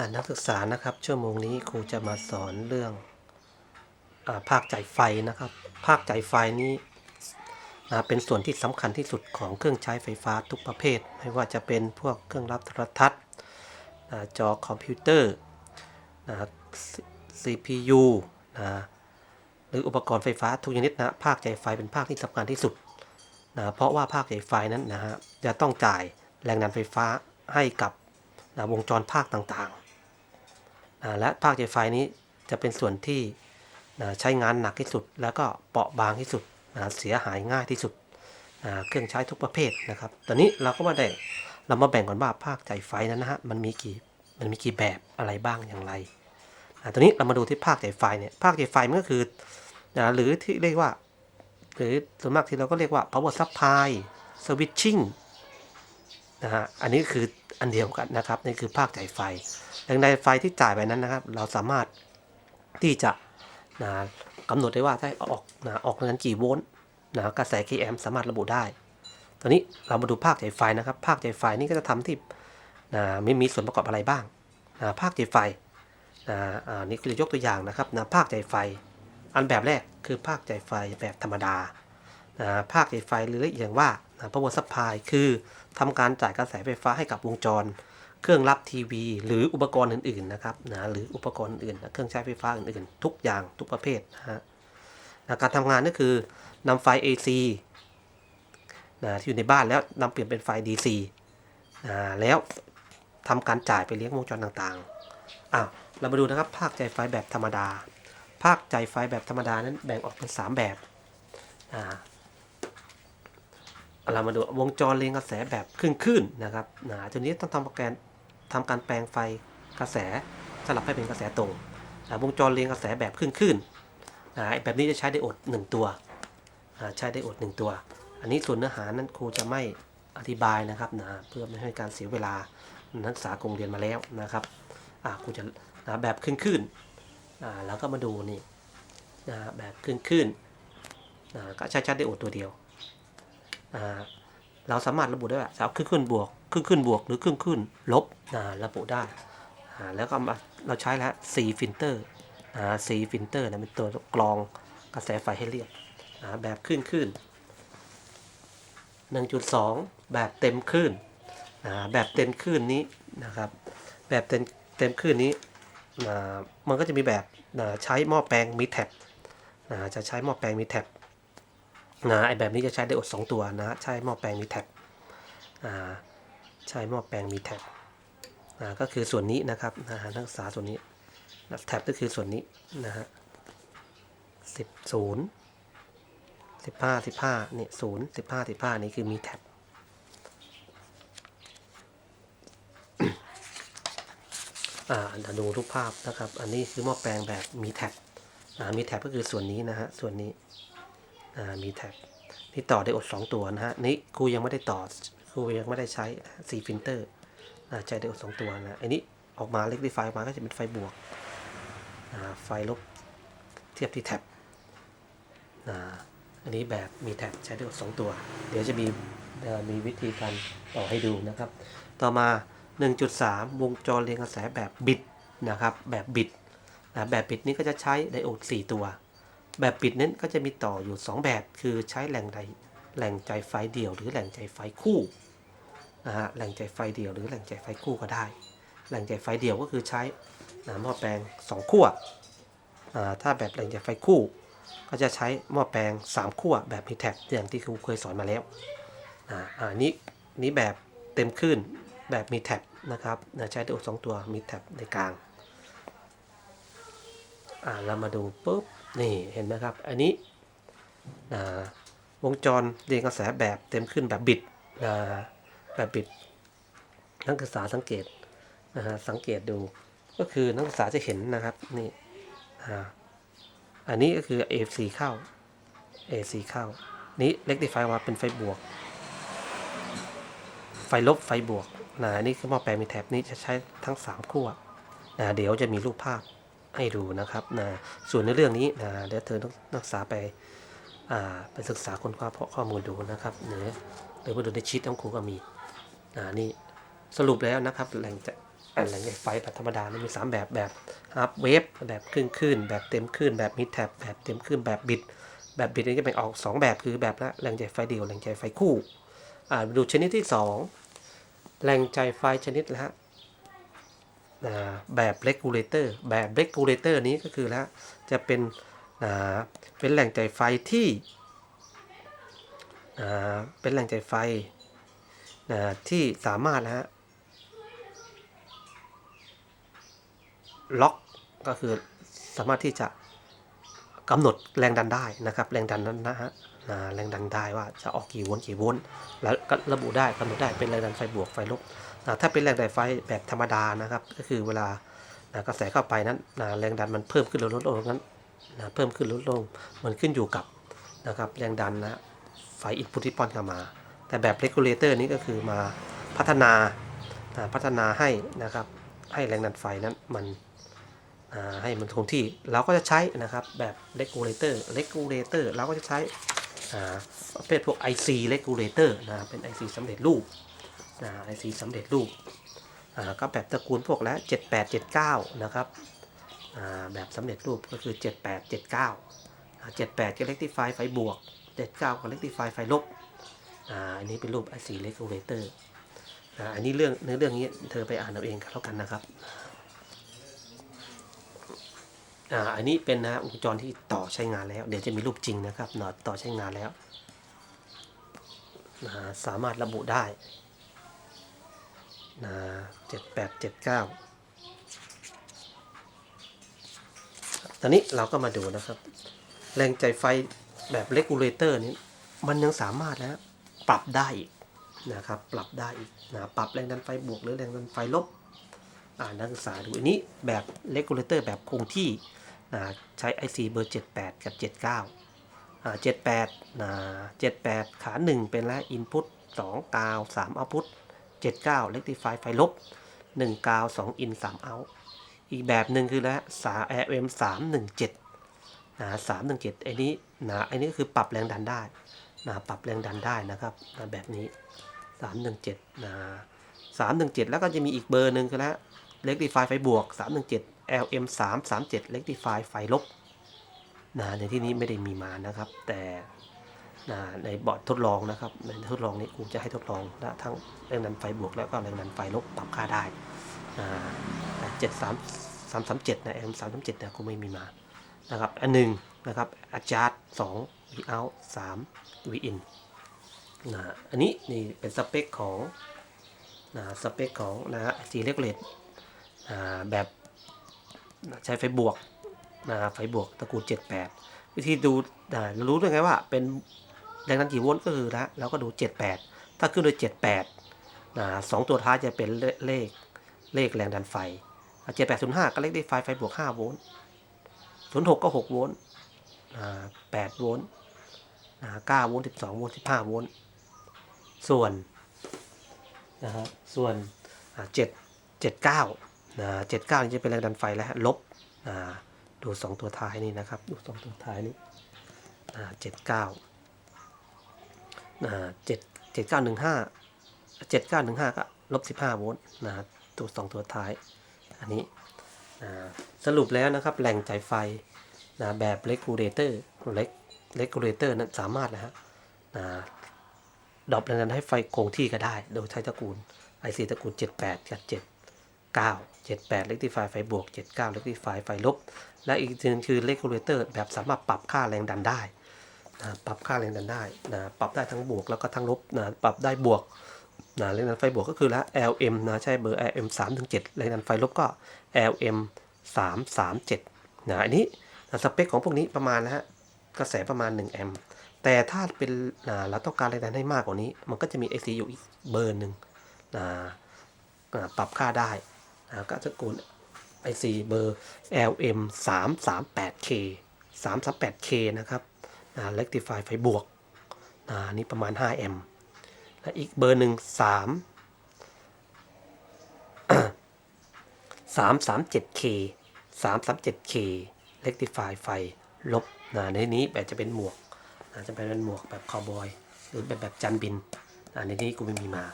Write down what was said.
อ่านักศึกษานะครับ ชั่วโมงนี้ครูจะมาสอนเรื่องอาภาคจ่ายไฟนะครับ ภาคจ่ายไฟนี้อ่าเป็นส่วนที่สำคัญที่สุดของเครื่องใช้ไฟฟ้าทุกประเภท ไม่ว่าจะเป็นพวกเครื่องรับโทรทัศน์จอคอมพิวเตอร์นะ CPU นะหรืออุปกรณ์ไฟฟ้าทุกชนิดนะภาคจ่ายไฟเป็นภาคที่สำคัญที่สุดนะเพราะว่าภาคจ่ายไฟนั้นนะฮะจะต้องจ่ายแรงดันไฟฟ้าให้กับนะวงจรภาคต่าง และภาคจ่ายไฟนี้จะเป็นส่วนที่ใช้งานหนักที่สุด แล้วก็เปราะบางที่สุดเสียหายง่ายที่สุดเครื่องใช้ทุกประเภทนะครับ ตอนนี้เราก็มาได้เรามาแบ่งก่อนว่าภาคใจไฟนั้นนะฮะมันมีกี่มันมีกี่แบบอะไรบ้างอย่างไรตอนนี้เรามาดูที่ภาคใจไฟเนี่ยภาคใจไฟมันก็คือหรือที่เรียกว่า หรือส่วนมากที่เราก็เรียกว่า power supply switching นะฮะอันนี้คืออันเดียวกันนะครับนี่คือภาคจ่ายไฟแรงดันไฟที่จ่ายไปนั้นนะครับ เราสามารถที่จะนะกำหนดได้ว่าถ้าออกนะออกแรงดันกี่โวลต์นะกระแสกี่แอมป์สามารถระบุได้ ตอนนี้เรามาดูภาคจ่ายไฟนะครับ ภาคจ่ายไฟนี่ก็จะทำที่นะไม่มีส่วนประกอบอะไรบ้างนะภาคจ่ายไฟนะอ่านี่คือยกตัวอย่างนะครับนะภาคจ่ายไฟ อันแบบแรกคือภาคจ่ายไฟแบบธรรมดานะภาคจ่ายไฟหรือเรียกอย่างว่า นะ power supply คือทำการจ่ายกระแสไฟฟ้าให้กับวงจร เครื่องรับทีวี หรืออุปกรณ์อื่นๆนะครับนะหรืออุปกรณ์อื่นๆเครื่องใช้ไฟฟ้าอื่นๆ ทุกอย่างทุกประเภทนะฮะนะการทำงานก็คือนำไฟ AC นะที่อยู่ในบ้านแล้วนำเปลี่ยนเป็นไฟ DC นะแล้วทำการจ่ายไปเลี้ยงวงจรต่างๆอ้าวเรามาดูนะครับภาคจ่ายไฟแบบธรรมดา ภาคจ่ายไฟแบบธรรมดานั้นแบ่งออกเป็น 3 แบบอ่า เรามาดูวงจรเรียงกระแสแบบคลื่นนะครับนะทีนี้ต้องทำโปรแกรมทำการแปลงไฟกระแสสลับให้เป็นกระแสตรงวงจรเรียงกระแสแบบคลื่นอ่าไอ้แบบนี้จะใช้ไดโอดหนึ่งตัวใช้ไดโอดหนึ่งตัว อันนี้ส่วนเนื้อหานั้นครูจะไม่อธิบายนะครับนะเพื่อไม่ให้การเสียเวลานักศึกษาคงเรียนมาแล้วนะครับครูจะนะแบบขึ้นขึ้นอ่าแล้วก็มาดูนี่นะแบบขึ้นขึ้นอ่าก็ใช้ชัดไดโอดตัวเดียว เราสามารถระบุได้ว่าจะเอาขึ้นขึ้นบวกขึ้นขึ้นบวกหรือขึ้นขึ้นลบระบุได้แล้วก็เราใช้แล้ว C filter อ่า C filter นะเป็นตัวกรองกระแสไฟให้เรียบแบบขึ้นขึ้น1.2 แบบเต็มคลื่นแบบเต็มคลื่นนี้นะครับ แบบเต็มเต็มคลื่นนี้มันก็จะมีแบบใช้หม้อแปลงมีแท็บจะใช้หม้อแปลงมีแท็บ นะไอแบบนี้จะใช้ไดโอดสองตัวนะ ใช้หม้อแปลงมีแท็บใช้หม้อแปลงมีแท็บก็คือส่วนนี้นะครับนะนักศึกษาส่วนนี้แท็บก็คือส่วนนี้นะฮะสิบศูนย์สิบห้าสิบห้านี่ศูนย์สิบห้าสิบห้านี่คือมีแท็บอ่าเดี๋ยวดูรูปภาพนะครับ อันนี้คือหม้อแปลงแบบมีแท็บอ่ามีแท็บก็คือส่วนนี้นะฮะ ส่วนนี้ มีแท็บนี่ต่อได้อดสองตัวนะฮะนี่ครูยังไม่ได้ต่อครูยังไม่ได้ใช้สีฟิลเตอร์ใช้ได้อดสองตัวนะอันนี้ออกมาเล็กดีไฟออกมาก็จะเป็นไฟบวกไฟลบเทียบที่แท็บอันนี้แบบมีแท็บใช้ได้อดสองตัว เดี๋ยวจะมีมีวิธีการต่อให้ดูนะครับ ต่อมา 1.3 วงจรเรียงกระแสแบบบิดนะครับแบบบิดแบบบิดนี้ก็จะใช้ไดโอด 4 ตัว แบบปิดนั้นก็จะมีต่ออยู่ 2 แบบ คือใช้แหล่งใดแหล่งใจไฟเดี่ยว หรือแหล่งใจไฟคู่นะฮะแหล่งใจไฟเดี่ยว หรือแหล่งใจไฟคู่ก็ได้ แหล่งใจไฟเดี่ยวก็คือใช้หม้อแปลง2ขั้วอ่าถ้าแบบแหล่งใจไฟคู่ ก็จะใช้หม้อแปลง 3 ขั้วแบบมีแท็บอย่างที่ครูเคยสอนมาแล้วอ่าอ่านี้นี้แบบเต็มขึ้นแบบมีแท็บนะครับใช้ไดโอดสองตัวมีแท็บในกลางอ่าเรามาดูปุ๊บ นี่เห็นไหมครับ อันนี้นะวงจรเรียงกระแสแบบเต็มขึ้นแบบบิดนะแบบบิด นักศึกษาสังเกตนะฮะสังเกตดูก็คือนักศึกษาจะเห็นนะครับนี่อันนี้ก็คือ AC เข้า AC เข้า นี้เล็กดีไฟมาเป็นไฟบวก ไฟลบไฟบวกนะนี่คือหม้อแปลงมีแท็บนี้จะใช้ทั้ง 3 ขั้วนะเดี๋ยวจะมีรูปภาพ ให้ดูนะครับนะส่วนในเรื่องนี้นะเดี๋ยวเธอต้องนักศึกษาไปอ่าไปศึกษาค้นคว้าเพาะข้อมูลดูนะครับหรือหรือว่าดูในชีตของครูก็มีนะนี่สรุปแล้วนะครับแหล่งจะอ่าแหล่งไฟแบบธรรมดามันมี 3 แบบแบบฮาร์ปเวฟแบบครึ่งคลื่นแบบเต็มคลื่นแบบมิดแท็บแบบเต็มคลื่นแบบบิด แบบบิดนี่จะแบ่งออก 2 แบบคือแบบละแรงจ่ายไฟเดียวแรงจ่ายไฟคู่อ่าดูชนิดที่ 2 แรงจ่ายไฟชนิดละ แบบเลกูเลเตอร์แบบเลกูเลเตอร์นี้ก็คือและจะเป็นเป็นแหล่งจ่ายไฟที่เป็นแหล่งจ่ายไฟที่สามารถนะฮะล็อกก็คือสามารถที่จะกำหนดแรงดันได้นะครับ แรงดันนั้นนะฮะแรงดันได้ว่าจะออกกี่โวลต์กี่โวลต์แล้วก็ระบุได้กำหนดได้เป็นแรงดันไฟบวกไฟลบ ถ้าเป็นแรงดันไฟแบบธรรมดานะครับ ก็คือเวลากระแสเข้าไปนั้นแรงดันมันเพิ่มขึ้นหรือลดลงนั้นเพิ่มขึ้นลดลงมันขึ้นอยู่กับนะครับแรงดันนะไฟอินพุตที่ป้อนเข้ามา แต่แบบเรกูเลเตอร์นี้ก็คือมาพัฒนาพัฒนาให้นะครับให้แรงดันไฟนั้นมันให้มันคงที่เราก็จะใช้นะครับแบบ regulator regulator เราก็จะใช้ประเภทพวก IC regulator นะเป็น IC สำเร็จรูป นะ IC สำเร็จรูปก็แบบตระกูลพวกแล้ว7879 นะครับแบบสำเร็จรูปก็คือ 7879อ่า78 ก็ rectify ไฟบวก 79 ก็ rectify ไฟลบอันนี้เป็นรูป IC regulator อ่าอันนี้เรื่องเนื้อเรื่องนี้เธอไปอ่านเอาเองกันแล้วกันนะครับอันนี้เป็นนะวงจรที่ต่อใช้งานแล้ว เดี๋ยวจะมีรูปจริงนะครับหนอต่อใช้งานแล้วสามารถระบุได้ นะเจ็ดแปดเจ็ดเก้าตอนนี้เราก็มาดูนะครับ แรงใจไฟแบบเลกูเลเตอร์นี้ มันยังสามารถแล้วปรับได้อีกนะครับ ปรับได้อีกนะปรับแรงดันไฟบวกหรือแรงดันไฟลบอ่านักศึกษาดูอันนี้แบบเลกูเลเตอร์แบบคงที่นะใช้ IC เบอร์ 78 กับ 79อ่า78นะ78 ขา 1 เป็นและ Input 2 กาว 3 Output 79 Rectify ไฟลบ 1 กาว2 In 3 Out อีกแบบหนึ่งคือและสา RM 317นะ317ไอ้นี้นะไอ้นี้คือปรับแรงดันได้นะปรับแรงดันได้นะครับนะแบบนี้ 317นะ317 แล้วก็จะมีอีกเบอร์หนึ่งคือแล้ว rectify ไฟบวก 317 LM 337 rectify ไฟลบนะในที่นี้ไม่ได้มีมานะครับ แต่ ในบอร์ดทดลองนะครับ ในทดลองนี้ครูจะให้ทดลองนะทั้งแรงดันไฟบวกแล้วก็แรงดันไฟลบปรับค่าได้เจ็ดสามสามสามเจ็ดนะ M สามสามเจ็ดนะครูไม่มีมานะครับอันหนึ่งนะครับ adjust สอง V out สาม V in นะอันนี้นี่เป็นสเปคของนะสเปคของนะฮะ G regulate อ่าแบบใช้ไฟบวกนะไฟบวกตระกูล 78 วิธีดูอ่ารู้ได้ไงว่าเป็น แรงดันกี่โวลต์ก็คือนะแล้วก็ดู 78 ถ้าขึ้นโดย 78นะสองตัวท้ายจะเป็นเลขเลขแรงดันไฟอ่า7805 ก็เลขได้ไฟไฟบวก 5 โวลต์06 ก็ 6 โวลต์8โวลต์อ่า9โวลต์12 โวลต์15 โวลต์ส่วนนะฮะส่วนอ่า7 79นะ79นี่จะเป็นแรงดันไฟแล้วลบอ่าดู2ตัวท้ายนี่นะครับ ดู2ตัวท้ายนี่อ่า 79อ่งห้า7 7915 7915ก็ลบ15โวลต์นะตัว2ตัวท้าย อันนี้สรุปแล้วนะครับแหล่งจ่ายไฟนะแบบ regulator เล็ก regulator นั้นสามารถนะฮะดรอปแรงดันให้ไฟคงที่ก็ได้ โดยใช้ตระกูล IC ตระกูล 78 กับ 7 9 78 rectify ไฟบวก 79 rectify ไฟลบ และอีกทีนึงคือ regulator แบบสามารถปรับค่าแรงดันได้ นะปรับค่าแรงดันได้นะปรับได้ทั้งบวกแล้วก็ทั้งลบนะปรับได้บวกนะแรงดันไฟบวกก็คือละ LM นะใช้เบอร์ LM 3ถึง7แรงดันไฟลบก็ LM 3 3 7นะอันนี้นะสเปคของพวกนี้ประมาณนะฮะกระแสประมาณ 1 แอมป์แต่ถ้าเป็นนะเราต้องการแรงดันให้มากกว่านี้ มันก็จะมี AC อยู่อีกเบอร์หนึ่งนะปรับค่าได้นะก็จะกูล IC เบอร์ LM 3 3 8 K 3 3 8 K นะครับ นะ rectify ไฟบวกนะนี่ประมาณ 5 แอมป์และอีกเบอร์หนึ่ง3 3 3 7 K 3 3 7 K rectify ไฟลบนะในนี้แบบจะเป็นหมวกนะจะเป็นหมวกแบบคาวบอย หรือแบบแบบจันบินอ่าในนี้กูไม่มีมา